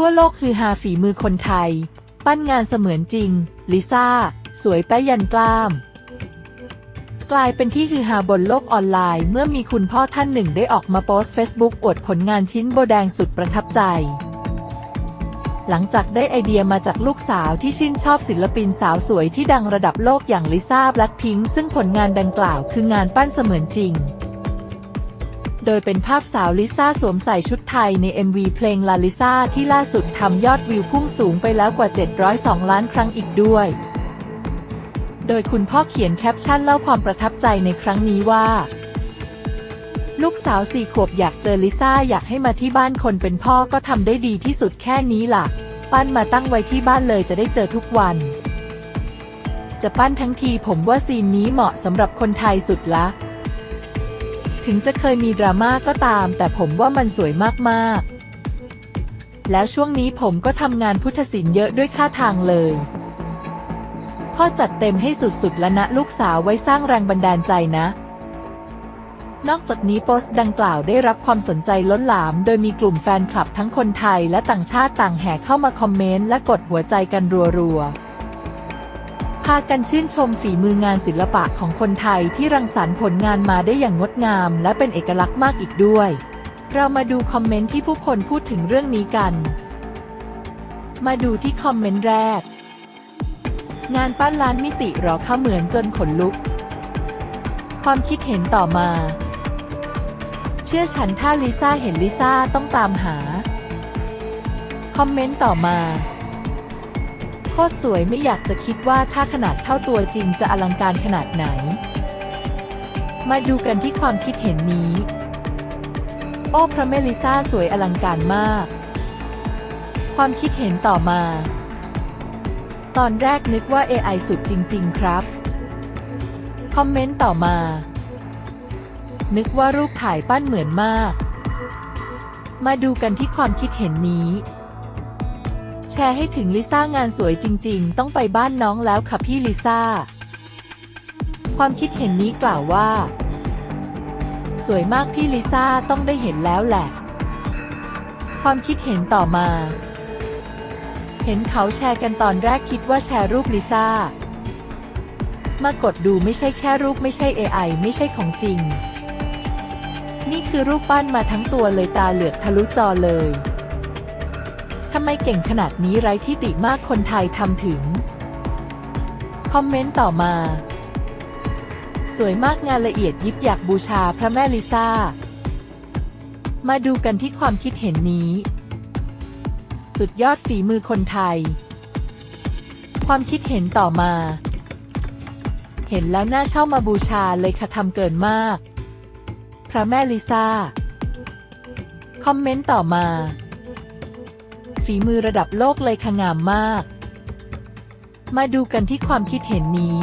ทั่วโลกคือฮาฝีมือคนไทย ปั้นงานเสมือนจริง ลิซ่า สวยแป้ยันกล้าม กลายเป็นที่ฮือฮาบนโลกออนไลน์ เมื่อมีคุณพ่อท่านหนึ่งได้ออกมาโพสต์เฟซบุ๊กอวดผลงานชิ้นโบแดงสุดประทับใจ หลังจากได้ไอเดียมาจากลูกสาวที่ชื่นชอบศิลปินสาวสวยที่ดังระดับโลกอย่างลิซ่าแบล็คพิงซึ่งผลงานดังกล่าวคืองานปั้นเสมือนจริง โดยเป็นภาพสาวลิซ่าสวมใส่ชุดไทยใน MV เพลงลาลิซ่าที่ล่าสุดทำยอดวิวพุ่งสูงไปแล้วกว่า 702 ล้านครั้งอีกด้วย โดยคุณพ่อเขียนแคปชั่นเล่าความประทับใจในครั้งนี้ว่า ลูกสาวสี่ขวบอยากเจอลิซ่าอยากให้มาที่บ้านคนเป็นพ่อก็ทำได้ดีที่สุดแค่นี้ล่ะ ปั้นมาตั้งไว้ที่บ้านเลยจะได้เจอทุกวัน จะปั้นทั้งทีผมว่าซีนนี้เหมาะสำหรับคนไทยสุดละ ถึงจะเคยมีดราม่าก็ตาม แต่ผมว่ามันสวยมากๆ แล้วช่วงนี้ผมก็ทำงานพุทธศิลป์เยอะด้วยค่าทางเลย พ่อจัดเต็มให้สุดๆ แล้วนะลูกสาวไว้สร้างแรงบันดาลใจนะ นอกจากนี้โพสต์ดังกล่าวได้รับความสนใจล้นหลาม โดยมีกลุ่มแฟนคลับทั้งคนไทยและต่างชาติต่างแห่เข้ามาคอมเมนต์และกดหัวใจกันรัวๆ พากันชื่นชมฝีมืองานศิลปะของคนไทยที่รังสรรค์ผลงานมาได้อย่างงดงาม และเป็นเอกลักษณ์มากอีกด้วย เรามาดูคอมเมนต์ที่ผู้คนพูดถึงเรื่องนี้กัน มาดูที่คอมเมนต์แรก งานปั้นล้านมิติหรอคะเหมือนจนขนลุก ความคิดเห็นต่อมา เชื่อฉันถ้าลิซ่าเห็นลิซ่าต้องตามหา คอมเมนต์ต่อมา คตรสวยไม่อยากจะคิดว่าถ้าขนาดเท่าตัวจริงจะอลังการขนาดไหน มาดูกันที่ความคิดเห็นนี้ โอ้พระเมลิซาสวยอลังการมาก ความคิดเห็นต่อมา ตอนแรกนึกว่า AI สุดจริง ๆ ครับ คอมเมนต์ต่อมา นึกว่ารูปถ่ายปั้นเหมือนมาก มาดูกันที่ความคิดเห็นนี้ แชร์ให้ถึงลิซ่างานสวยจริง ๆ ต้องไปบ้านน้องแล้วค่ะพี่ลิซ่า ความคิดเห็นนี้กล่าวว่า สวยมากพี่ลิซ่าต้องได้เห็นแล้วแหละ ความคิดเห็นต่อมา เห็นเขาแชร์กันตอนแรกคิดว่าแชร์รูปลิซ่ามากดดูไม่ใช่แค่รูปไม่ใช่ AI ไม่ใช่ของจริง นี่คือรูปปั้นมาทั้งตัวเลยตาเหลือกทะลุจอเลย ทำไมเก่งขนาดนี้ไร้ที่ติมากคนไทยทำถึง คอมเมนต์ต่อมา สวยมากงานละเอียดยิบอยากบูชาพระแม่ลิซ่า มาดูกันที่ความคิดเห็นนี้ สุดยอดฝีมือคนไทย ความคิดเห็นต่อมา เห็นแล้วน่าเช่ามาบูชาเลยค่ะทำเกินมาก พระแม่ลิซ่า คอมเมนต์ต่อมา ฝีมือระดับโลกเลยค่ะงามมาก มาดูกันที่ความคิดเห็นนี้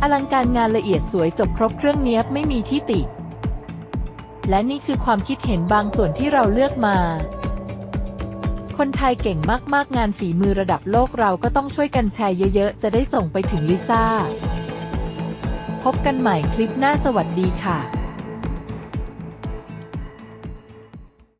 อลังการงานละเอียดสวยจบครบเครื่องเนี้ยบไม่มีที่ติ และนี่คือความคิดเห็นบางส่วนที่เราเลือกมา คนไทยเก่งมากๆงานฝีมือระดับโลกเราก็ต้องช่วยกันแชร์เยอะๆ จะได้ส่งไปถึงลิซ่า พบกันใหม่คลิปหน้าสวัสดีค่ะ